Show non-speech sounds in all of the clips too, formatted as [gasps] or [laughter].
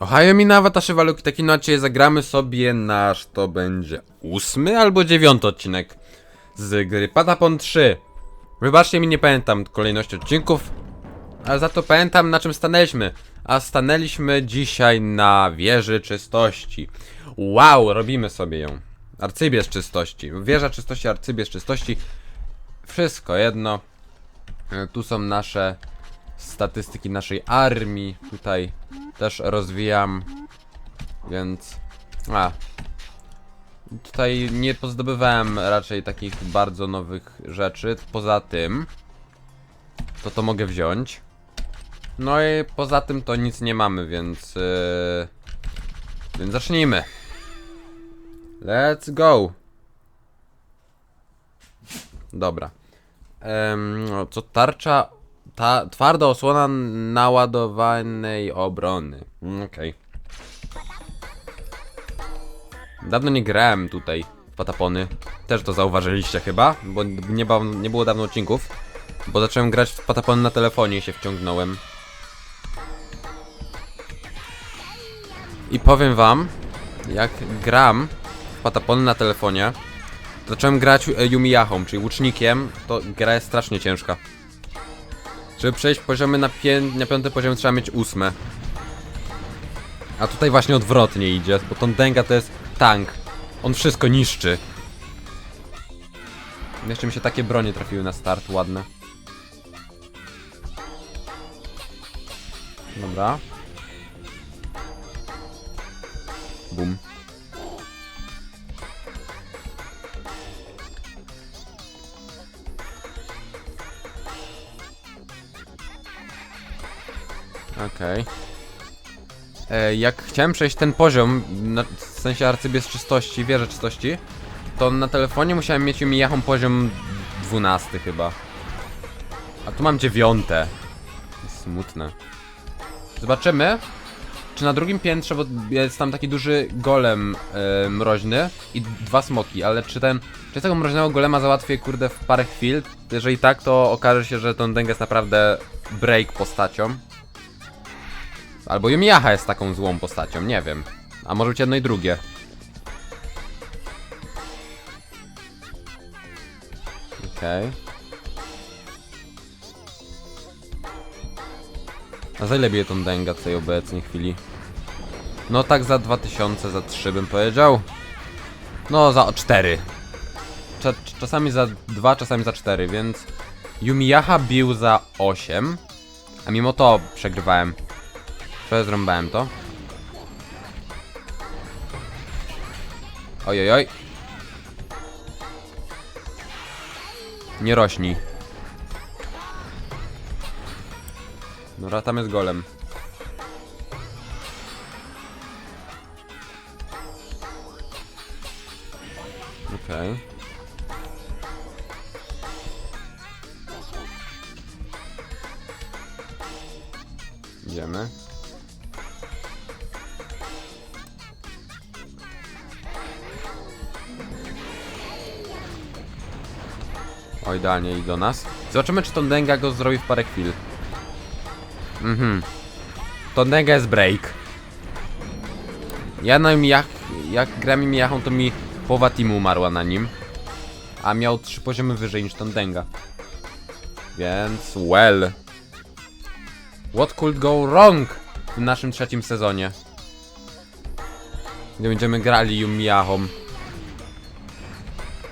Ohajo Minawa, tasze waluki, taki dzisiaj zagramy sobie nasz, to będzie ósmy albo dziewiąty odcinek z gry Patapon 3. Wybaczcie mi, nie pamiętam kolejności odcinków, ale za to pamiętam na czym stanęliśmy. A stanęliśmy dzisiaj na wieży czystości. Wow, robimy sobie ją. Arcybierz czystości. Wieża czystości, arcybierz czystości. Wszystko jedno. E, Tu są nasze statystyki naszej armii. Tutaj też rozwijam. Więc. A. Tutaj nie pozdobywałem raczej takich bardzo nowych rzeczy. Poza tym. To to mogę wziąć. No i poza tym to nic nie mamy, więc. Yy... Więc zacznijmy. Let's go. Dobra. Co tarcza. Ta, twarda osłona naładowanej obrony. Mm, Okej. Dawno nie grałem tutaj w Patapony. Też to zauważyliście chyba, bo nie, nie było dawno odcinków. Bo zacząłem grać w Patapony na telefonie i się wciągnąłem. I powiem wam, jak gram w Patapony na telefonie, zacząłem grać e, Yumiyahą, czyli łucznikiem, to gra jest strasznie ciężka. Żeby przejść poziomy na, pię na piąty poziom trzeba mieć ósme. A tutaj właśnie odwrotnie idzie, bo ton Denga to jest tank. On wszystko niszczy. Jeszcze mi się takie bronie trafiły na start, ładne. Dobra. Bum. Okej. E, Jak chciałem przejść ten poziom, na, w sensie arcybierz czystości, wieżę czystości, to na telefonie musiałem mieć Yumiyahą poziom 12 chyba. A tu mam dziewiąte. Smutne. Zobaczymy, czy na drugim piętrze, bo jest tam taki duży golem e, mroźny i dwa smoki, ale czy ten, czy tego mroźnego golema załatwię kurde w parę chwil? Jeżeli tak, to okaże się, że ten Deng jest naprawdę break postacią. Albo Yumiyaha jest taką złą postacią, nie wiem. A może być jedno i drugie. Okej. A za ile bije tą Denga w tej obecnej chwili? No tak za 2000, za 3 bym powiedział. No za 4. Cza czasami za 2, czasami za 4, więc Yumiyaha bił za 8. A mimo to przegrywałem. Przezrąbałem to. Oj, oj, oj. Nie rośnij. Dobra, tam jest golem. Okej. Idziemy. O, idealnie i do nas. Zobaczymy, czy ton Denga go zrobi w parę chwil. Mhm. Ton Denga jest break. Ja na jak, jak gram Miyahą, to mi połowa teamu umarła na nim. A miał trzy poziomy wyżej niż ton Denga. Więc, well. What could go wrong w naszym trzecim sezonie? Gdy będziemy grali Yumiyahą.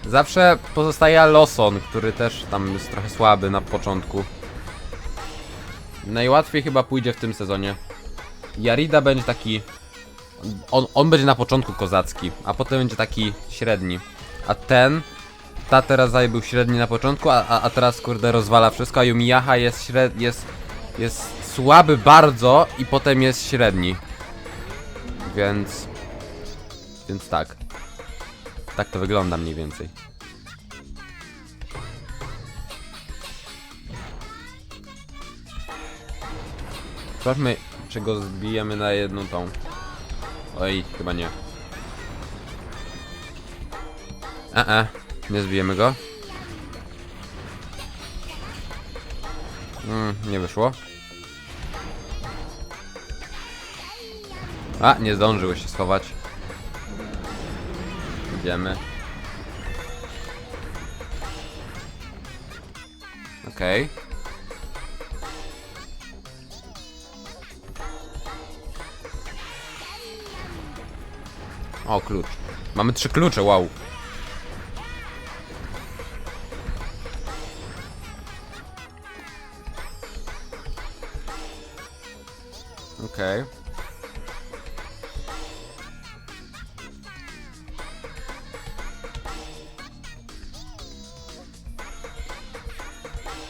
Zawsze pozostaje Loson, który też tam jest trochę słaby na początku. Najłatwiej chyba pójdzie w tym sezonie. Yarida będzie taki... On, on będzie na początku kozacki, a potem będzie taki średni. A ten... Ta teraz był średni na początku, a, a, a teraz kurde rozwala wszystko, a Yumiyaha jest śred... jest... jest słaby bardzo i potem jest średni. Więc... Więc tak. Tak to wygląda mniej więcej. Sprawdźmy, czy go zbijemy na jedną tą. Oj, chyba nie. E, e, nie zbijemy go. Mm, nie wyszło. A, nie zdążyły się schować. Idziemy. Okej. O, klucz. Mamy trzy klucze, wow.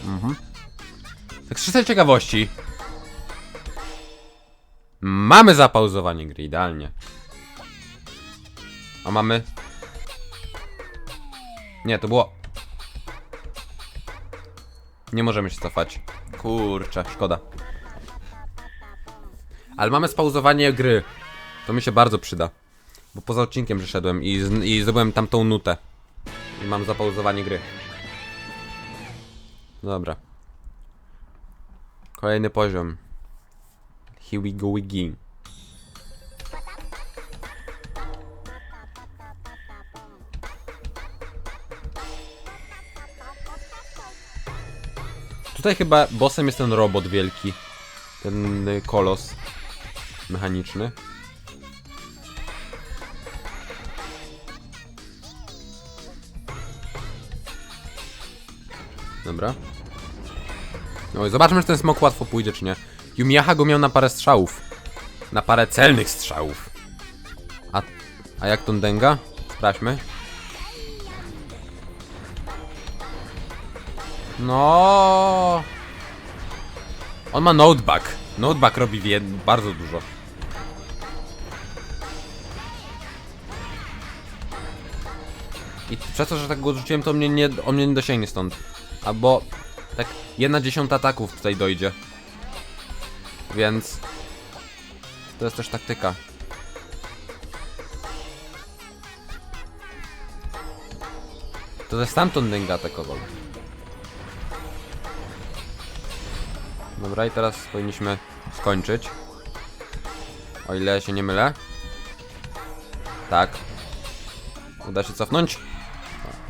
Mhm. Tak z ciekawości. Mamy zapauzowanie gry, idealnie. A mamy... Nie, to było... Nie możemy się cofać. Kurczę, szkoda. Ale mamy spauzowanie gry. To mi się bardzo przyda. Bo poza odcinkiem przyszedłem i, i zdobyłem tamtą nutę. I mam zapauzowanie gry. Dobra. Kolejny poziom. Here we go again. Tutaj chyba bossem jest ten robot wielki. Ten kolos mechaniczny. Dobra. No i zobaczmy, czy ten smok łatwo pójdzie, czy nie. Yumiaha go miał na parę strzałów. Na parę celnych strzałów. A, a jak ton denga? Sprawdźmy. No. On ma noteback. Noteback robi bardzo dużo. I przez to, że tak go odrzuciłem, to mnie nie, on mnie nie dosięgnie stąd. Albo tak jedna dziesiąta ataków tutaj dojdzie. Więc to jest też taktyka. To ze stamtąd Denga atakował. Dobra, i teraz powinniśmy skończyć. O ile się nie mylę. Tak. Uda się cofnąć?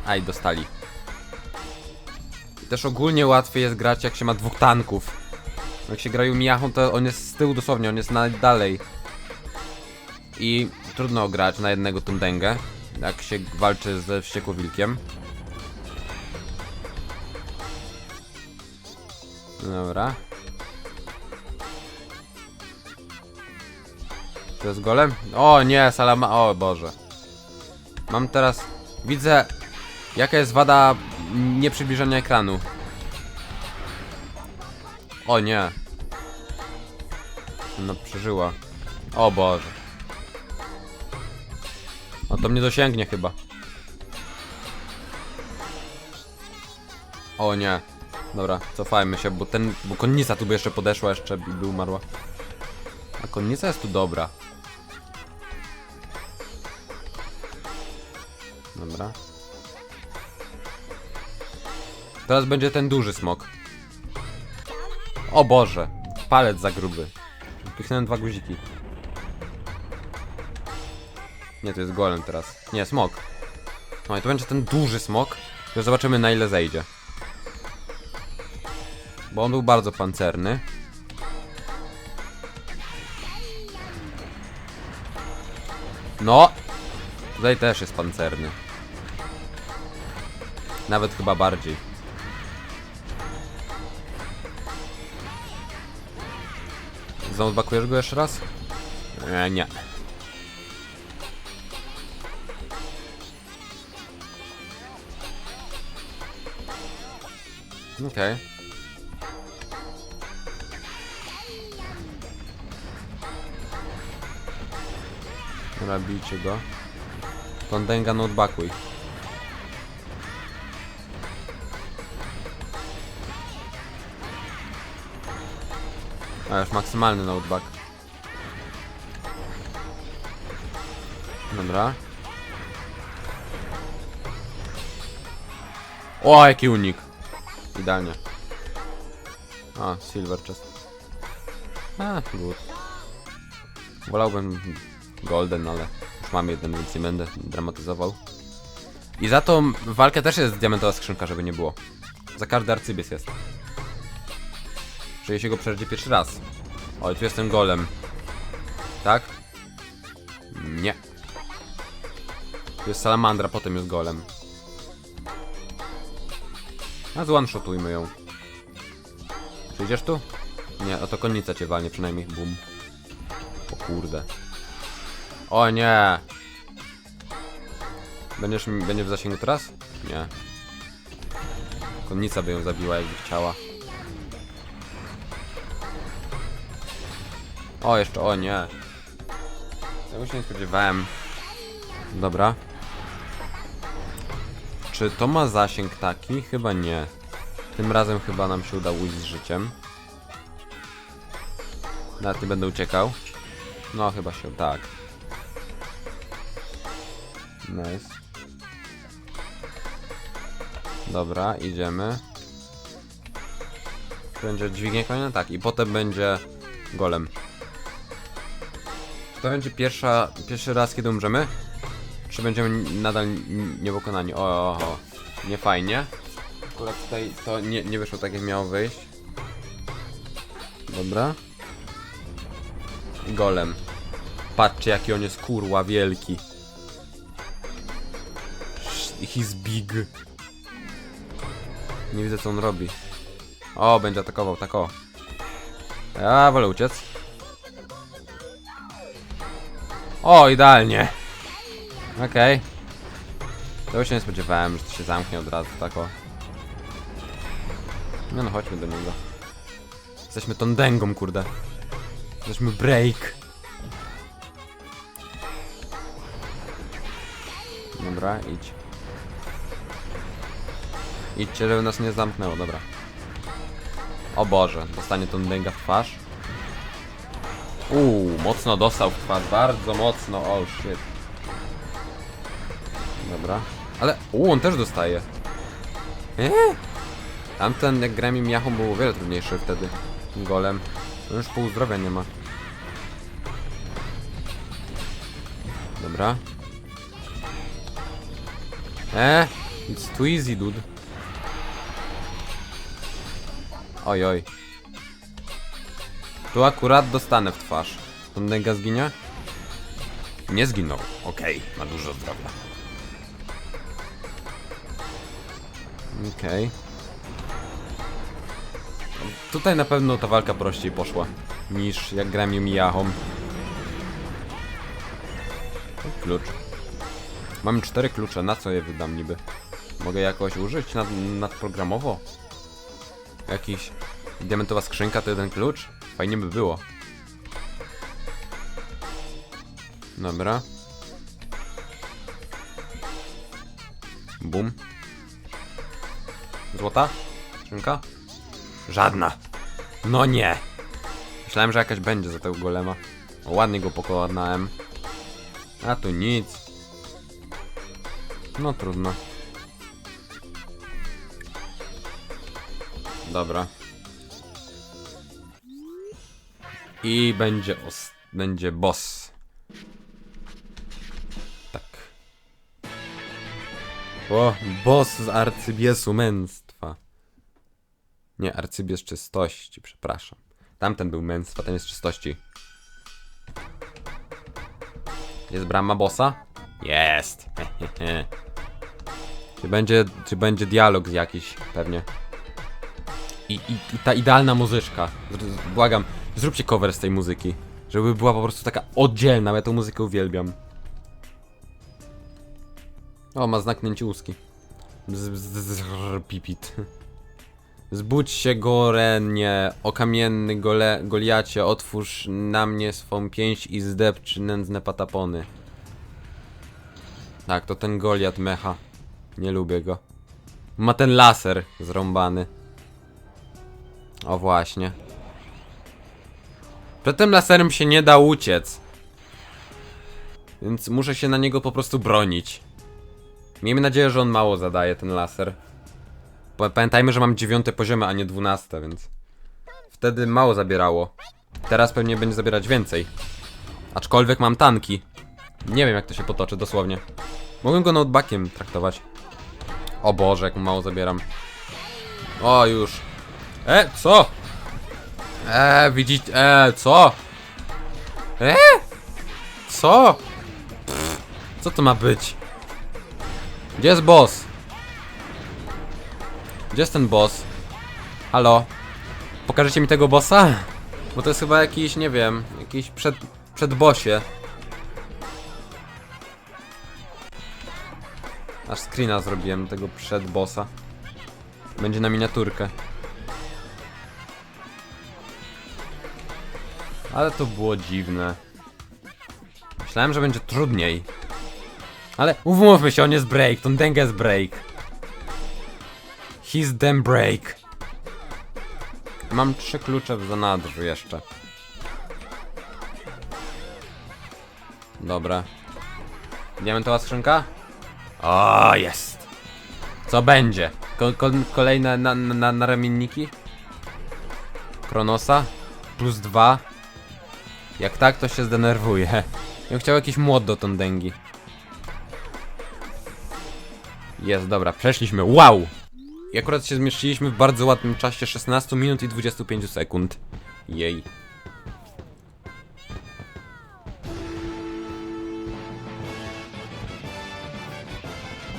Aj, dostali. Też ogólnie łatwiej jest grać jak się ma dwóch tanków. Jak się grają Miachą, to on jest z tyłu dosłownie, on jest na dalej. I trudno grać na jednego Tundengę, jak się walczy ze wściekłowilkiem. Dobra. To jest golem? O nie, salama... O Boże. Mam teraz... Widzę... Jaka jest wada nieprzybliżania ekranu. O nie. No przeżyła. O Boże. O to mnie dosięgnie chyba. O nie. Dobra, cofajmy się, bo ten... Bo konnica tu by jeszcze podeszła jeszcze i by umarła. A konnica jest tu dobra. Dobra. Teraz będzie ten duży smok. O Boże, palec za gruby. Pichnąłem dwa guziki. Nie, to jest golem teraz. Nie, smok. No i to będzie ten duży smok. Już zobaczymy na ile zejdzie. Bo on był bardzo pancerny. No! Tutaj też jest pancerny. Nawet chyba bardziej. Znowu bakujesz go jeszcze raz? E, nie. Okej. Dobra, bijcie go. Kondenga no odbakuj. A już maksymalny noteback. Dobra. O, jaki unik. Idealnie. A, silver chest. A, good. Wolałbym Golden, ale już mam jeden, więc nie będę dramatyzował. I za tą walkę też jest diamentowa skrzynka, żeby nie było. Za każdy arcybiec jest. Że się go przejdzie pierwszy raz. O, tu jest ten golem. Tak? Nie. Tu jest salamandra, potem jest golem. A zone-shotujmy ją. Przyjdziesz tu? Nie, oto konnica cię walnie przynajmniej. Bum. O kurde. O nie! Będziesz, będziesz w zasięgu teraz? Nie. Konnica by ją zabiła, jakby chciała. O, jeszcze, o nie. Tego się nie spodziewałem. Dobra. Czy to ma zasięg taki? Chyba nie. Tym razem chyba nam się uda ujść z życiem. Nawet nie będę uciekał. No, chyba się, tak. Nice. Dobra, idziemy. Będzie dźwignię konia? Tak, i potem będzie golem. To będzie pierwsza, pierwszy raz, kiedy umrzemy? Czy będziemy nadal niepokonani? O, o, o. nie fajnie. Akurat tutaj to nie, nie wyszło tak, jak miało wyjść. Dobra. Golem. Patrzcie, jaki on jest kurła wielki. He's big. Nie widzę, co on robi. O, będzie atakował, tak o. Ja wolę uciec. O, idealnie. Okej. Tego się nie spodziewałem, że to się zamknie od razu, tak o. No no, chodźmy do niego. Jesteśmy tą dęgą, kurde. Jesteśmy break. Dobra, idź. Idźcie, żeby nas nie zamknęło, dobra. O Boże, dostanie tą dęgę w twarz. Uuu, mocno dostał w twarz, bardzo mocno, oh shit. Dobra. Ale, uuu, on też dostaje. Eee? Tamten, jak grałem im Yahoo, był o wiele trudniejszy wtedy. Golem. On już pół zdrowia nie ma. Dobra. Eee, it's too easy, dude. Oj, oj. Tu akurat dostanę w twarz. Ten dęga zginie? Nie zginął. Okej, ma dużo zdrowia. Okej. Tutaj na pewno ta walka prościej poszła niż jak gram Yahoo. Klucz. Mam cztery klucze, na co je wydam niby? Mogę jakoś użyć nad, nadprogramowo? Jakiś diamentowa skrzynka to jeden klucz? Fajnie by było. Dobra. Bum. Złota? Skrzynka? Żadna. No nie. Myślałem, że jakaś będzie za tego golema. O, ładnie go pokonałem. A tu nic. No trudno. Dobra. I będzie os będzie boss. O, boss z arcybiesu męstwa. Nie, arcybies czystości, przepraszam. Tamten był męstwa, ten jest czystości. Jest brama bossa? Jest. [laughs] czy będzie, czy będzie dialog jakiś, pewnie. I, i, i ta idealna muzyczka. Błagam, zróbcie cover z tej muzyki. Żeby była po prostu taka oddzielna, ja tę muzykę uwielbiam. O, ma znak nęciuski. Pipit. Zbudź się, Gorenie, o kamienny gole, Goliacie, otwórz na mnie swą pięść i zdepcz nędzne patapony. Tak, to ten Goliat mecha. Nie lubię go. Ma ten laser zrąbany. O właśnie. Przed tym laserem się nie da uciec. Więc muszę się na niego po prostu bronić. Miejmy nadzieję, że on mało zadaje, ten laser. Pa- Pamiętajmy, że mam dziewiąte poziomy, a nie dwunaste, więc... Wtedy mało zabierało. Teraz pewnie będzie zabierać więcej. Aczkolwiek mam tanki. Nie wiem jak to się potoczy dosłownie. Mogę go notebookiem traktować. O Boże, jak mu mało zabieram. O, już. E, co? E, widzicie, e, co? E? Co? Pff, co to ma być? Gdzie jest boss? Gdzie jest ten boss? Halo? Pokażecie mi tego bossa? Bo to jest chyba jakiś, nie wiem, jakiś przed, przed bossie. Aż screena zrobiłem tego przed bossa. Będzie na miniaturkę. Ale to było dziwne. Myślałem, że będzie trudniej. Ale umówmy się, on jest break, ten Deng jest break. He's them break. Mam trzy klucze w zanadrzu jeszcze. Dobra. Diamentowa skrzynka? O, jest! Co będzie? Ko ko kolejne na, na, na, ramienniki? Kronosa? Plus dwa? Jak tak, to się zdenerwuję. [laughs] Ja chciał jakiś młot do Tondęgi. Jest, dobra, przeszliśmy. Wow! I akurat się zmieściliśmy w bardzo ładnym czasie 16 minut i 25 sekund. Jej.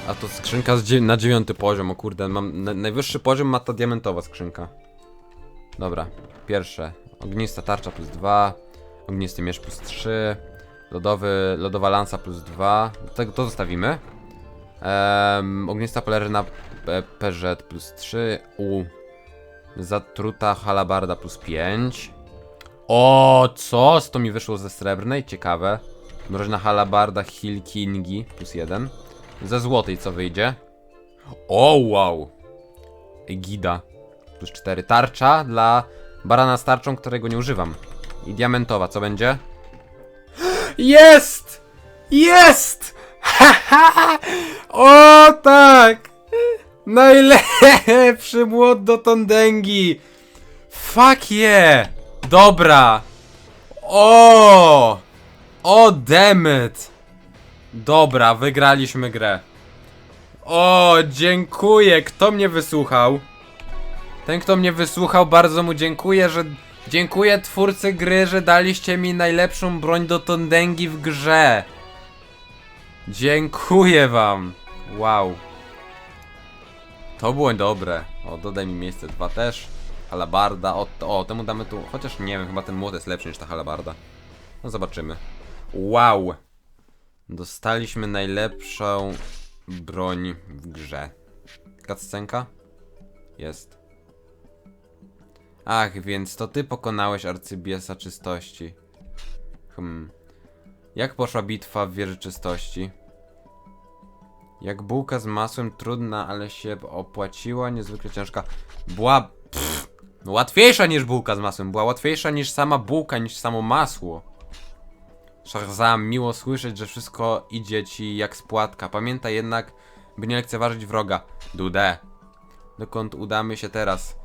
A to skrzynka z dzie na dziewiąty poziom, o kurde, mam na najwyższy poziom ma ta diamentowa skrzynka. Dobra, pierwsze. Ognista tarcza plus 2, ognisty miecz plus 3, lodowy, lodowa lansa plus 2. To, to zostawimy. Um, ognista peleryna P- PZ plus 3, U. Zatruta halabarda plus 5. O, co? To mi wyszło ze srebrnej, ciekawe. Mroźna halabarda Hill Kingi plus 1. Ze złotej co wyjdzie? O, wow! Egida plus 4. Tarcza dla barana z tarczą, którego nie używam. I diamentowa, co będzie? [gasps] Jest! Jest! [laughs] O tak! Najlepszy młot do Tondęgi! Fuck yeah! Dobra! O! O dammit! Dobra, wygraliśmy grę. O, dziękuję. Kto mnie wysłuchał? Ten, kto mnie wysłuchał, bardzo mu dziękuję, że... Dziękuję twórcy gry, że daliście mi najlepszą broń do Tondęgi w grze. Dziękuję wam. Wow. To było dobre. O, dodaj mi miejsce dwa też. Halabarda. O, o, temu damy tu. Chociaż nie wiem, chyba ten młot jest lepszy niż ta halabarda. No zobaczymy. Wow. Dostaliśmy najlepszą broń w grze. Cutscenka? Jest. Ach, więc to ty pokonałeś arcybiesa czystości. Hmm. Jak poszła bitwa w wieży czystości? Jak bułka z masłem trudna, ale się opłaciła, niezwykle ciężka. Była pff, łatwiejsza niż bułka z masłem. Była łatwiejsza niż sama bułka, niż samo masło. Shahzam, miło słyszeć, że wszystko idzie ci jak spłatka. Pamiętaj jednak, by nie lekceważyć wroga. Dude. Dokąd udamy się teraz?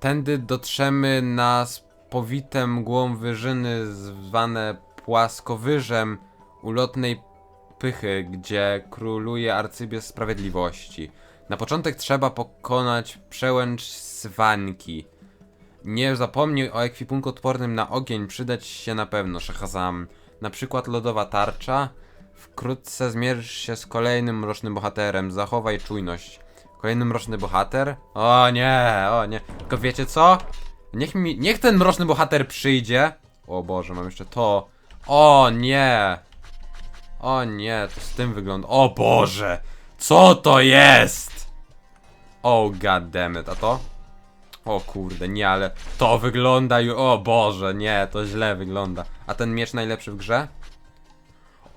Tędy dotrzemy na spowite mgłą wyżyny zwane płaskowyżem ulotnej pychy, gdzie króluje arcybies sprawiedliwości. Na początek trzeba pokonać przełęcz Swanki. Nie zapomnij o ekwipunku odpornym na ogień, przydać się na pewno, Shahazam. Na przykład lodowa tarcza. Wkrótce zmierzysz się z kolejnym mrocznym bohaterem. Zachowaj czujność. Kolejny mroczny bohater? O nie, o nie. Tylko wiecie co? Niech mi, niech ten mroczny bohater przyjdzie. O Boże, mam jeszcze to. O nie. O nie, to z tym wygląda. O Boże! Co to jest? O god damn it, a to? O kurde, nie, ale to wygląda ju... O Boże, nie, to źle wygląda. A ten miecz najlepszy w grze?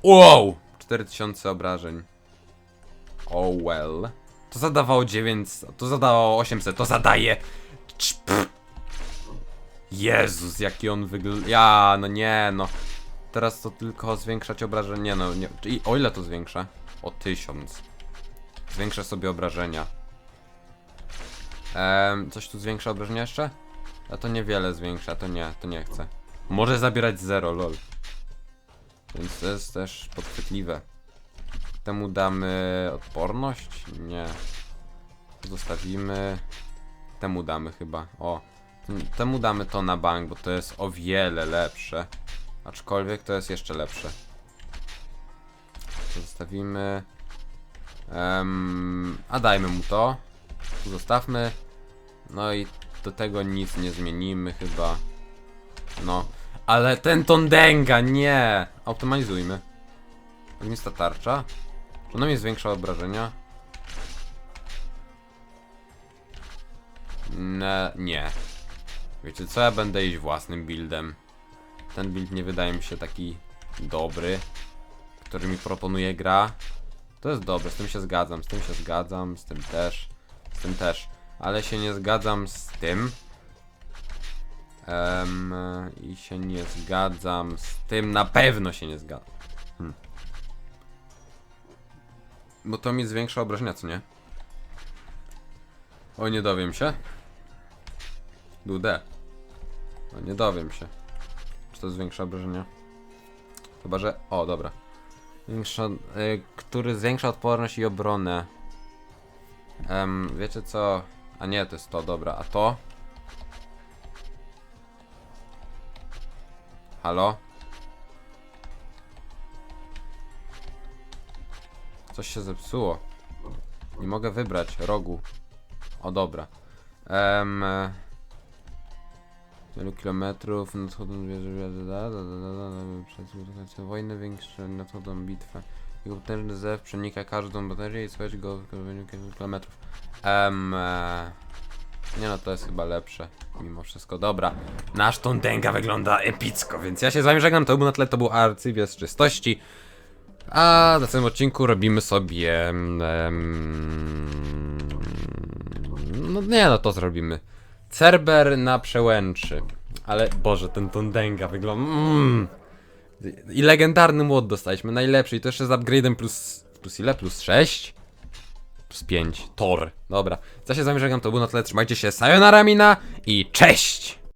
Wow! 4000 obrażeń. Oh well. To zadawało 900, to zadawało 800, to zadaje... Jezus, jaki on wygląda... Ja, no nie, no. Teraz to tylko zwiększać obrażenia, no nie... I o ile to zwiększa? O 1000. Zwiększę sobie obrażenia. Ehm, coś tu zwiększa obrażenia jeszcze? A to niewiele zwiększa, to nie, to nie chcę. Może zabierać 0, lol. Więc to jest też podchwytliwe. Temu damy odporność? Nie. Zostawimy. Temu damy chyba. O. Tem- Temu damy to na bank, bo to jest o wiele lepsze. Aczkolwiek to jest jeszcze lepsze. Zostawimy. Em, a dajmy mu to. Zostawmy. No i do tego nic nie zmienimy chyba. No. Ale ten Tondenga, nie! Optymalizujmy. Ognista tarcza. Czy ona mi zwiększa obrażenia? Ne, nie. Wiecie co, ja będę iść własnym buildem. Ten build nie wydaje mi się taki dobry, który mi proponuje gra. To jest dobre, z tym się zgadzam, z tym się zgadzam, z tym też, z tym też. Ale się nie zgadzam z tym. Em, I się nie zgadzam z tym, na pewno się nie zgadzam. Hmm. Bo to mi zwiększa obrażenia, co nie? O, nie dowiem się. Dudę. O, nie dowiem się. Czy to zwiększa obrażenia? Chyba, że... O, dobra. Większa, y, który zwiększa odporność i obronę. Em, wiecie co? A nie, to jest to, dobra. A to? Halo? Coś się zepsuło. Nie mogę wybrać rogu. O, dobra. E, wielu kilometrów nadchodzą wieże da, da, da, da, da, przez wojny większe nadchodzą bitwę. Jego potężny zew przenika każdą baterię i słychać go w wykonaniu kilku kilometrów. Em, e, nie no, to jest chyba lepsze. Mimo wszystko, dobra. Nasz Tondenga wygląda epicko, więc ja się z wami żegnam. To był na tle, to był arcywiec czystości. A w następnym odcinku robimy sobie. em, no nie, no to zrobimy. Cerber na przełęczy. Ale Boże, ten Tondenga wygląda. Mm. I legendarny młot dostaliśmy, najlepszy. I to jeszcze z upgrade'em plus. Plus ile? Plus 6? Plus 5. Tor. Dobra. Co się z to był na tle. Trzymajcie się. Sayonara mina i cześć!